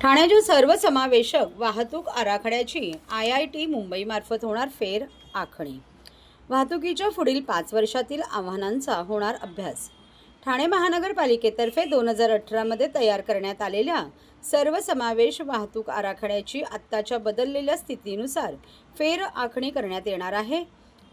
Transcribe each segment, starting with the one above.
ठाण्याच्या सर्वसमावेशक वाहतूक आराखड्याची आय आय टी मुंबईमार्फत होणार फेर आखणी. वाहतुकीच्या पुढील पाच वर्षातील आव्हानांचा होणार अभ्यास. ठाणे महानगरपालिकेतर्फे दोन हजार अठरामध्ये तयार करण्यात आलेल्या सर्वसमावेश वाहतूक आराखड्याची आत्ताच्या बदललेल्या स्थितीनुसार फेर आखणी करण्यात येणार आहे.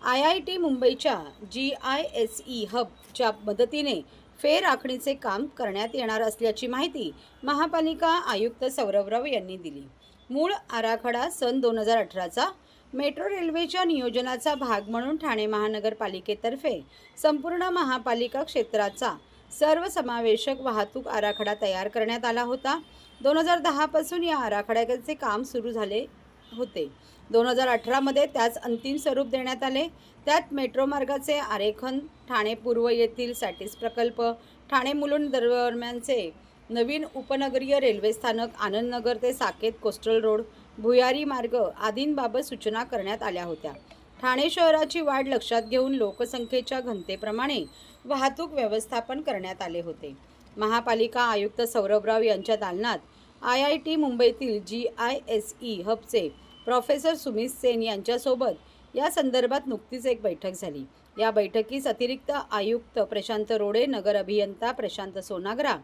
आय आय टी मुंबईच्या जी आय एस ई हबच्या मदतीने फेर आखणीचे काम करण्यात येणार असल्याची माहिती महापालिका आयुक्त सौरभराव यांनी दिली. मूळ आराखडा सन दोन हजार अठराचा मेट्रो रेल्वेच्या नियोजनाचा भाग म्हणून ठाणे महानगरपालिकेतर्फे संपूर्ण महापालिका क्षेत्राचा सर्वसमावेशक वाहतूक आराखडा तयार करण्यात आला होता. दोन हजार दहापासून या आराखड्याचे काम सुरू झाले होते. दोन हजार अठरामध्ये त्यास अंतिम स्वरूप देण्यात आले. त्यात मेट्रो मार्गाचे आरेखन ठाणे पूर्व येथील सॅटिस प्रकल्प ठाणे मुलुंड दरम्यानचे नवीन उपनगरीय रेल्वे स्थानक आनंदनगर ते साकेत कोस्टल रोड भुयारी मार्ग आदींबाबत सूचना करण्यात आल्या होत्या. ठाणे शहराची वाढ लक्षात घेऊन लोकसंख्येच्या घनतेप्रमाणे वाहतूक व्यवस्थापन करण्यात आले होते. महापालिका आयुक्त सौरभराव यांच्या दालनात आय आय टी मुंबईतील जी आय एस ई हबचे प्रोफेसर सुमित सेन यांच्यासोबत या संदर्भात नुकतीच एक बैठक झाली. या बैठकीस अतिरिक्त आयुक्त प्रशांत रोडे नगर अभियंता प्रशांत सोनागरा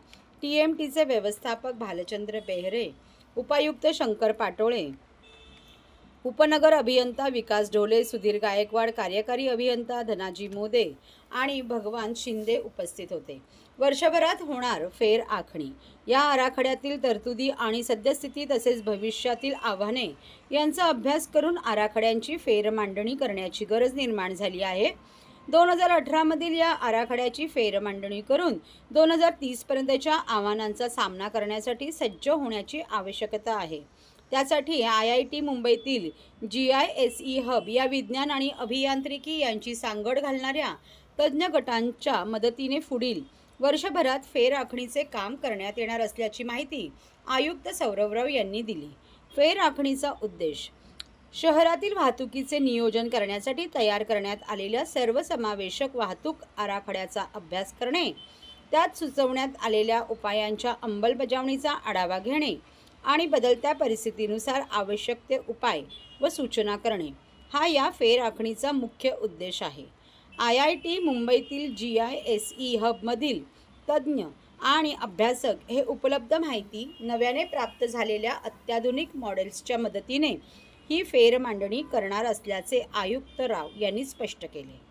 टी एम टीचे व्यवस्थापक भालचंद्र बेहरे उपायुक्त शंकर पाटोळे उपनगर अभियंता विकास ढोले सुधीर गायकवाड कार्यकारी अभियंता धनाजी मोदे आणि भगवान शिंदे उपस्थित होते. वर्षभरात होणार फेर आखणी. या आराखड्यातील तरतुदी आणि सद्यस्थिती तसेच भविष्यातील आव्हाने यांचा अभ्यास करून आराखड्यांची फेर मांडणी करण्याची गरज निर्माण झाली आहे. दोन हजार अठरामधील या आराखड्याची फेर मांडणी करून दोन हजार तीसपर्यंतच्या आव्हानांचा सामना करण्यासाठी सज्ज होण्याची आवश्यकता आहे. त्यासाठी आय आय टी मुंबईतील G I S E hub या विज्ञान आणि अभियांत्रिकी यांची सांगड घालणाऱ्या तज्ज्ञ गटांच्या मदतीने पुढील वर्षभरात फेरआखणीचे काम करण्यात येणार असल्याची माहिती आयुक्त सौरवराव यांनी दिली. फेरआखणीचा उद्देश शहरातील वाहतुकीचे नियोजन करण्यासाठी तयार करण्यात आलेल्या सर्वसमावेशक वाहतूक आराखड्याचा अभ्यास करणे त्यात सुचवण्यात आलेल्या उपायांच्या अंमलबजावणीचा आढावा घेणे आणि बदलत्या परिस्थितीनुसार आवश्यक ते उपाय व सूचना करणे. हा या फेरआखणीचा मुख्य उद्देश आहे. आय आय टी मुंबईतील जी आय एस ई हबमधील तज्ज्ञ आणि अभ्यासक हे उपलब्ध माहिती नव्याने प्राप्त झालेल्या अत्याधुनिक मॉडेल्सच्या मदतीने ही फेर मांडणी करणार असल्याचे आयुक्त राव यांनी स्पष्ट केले.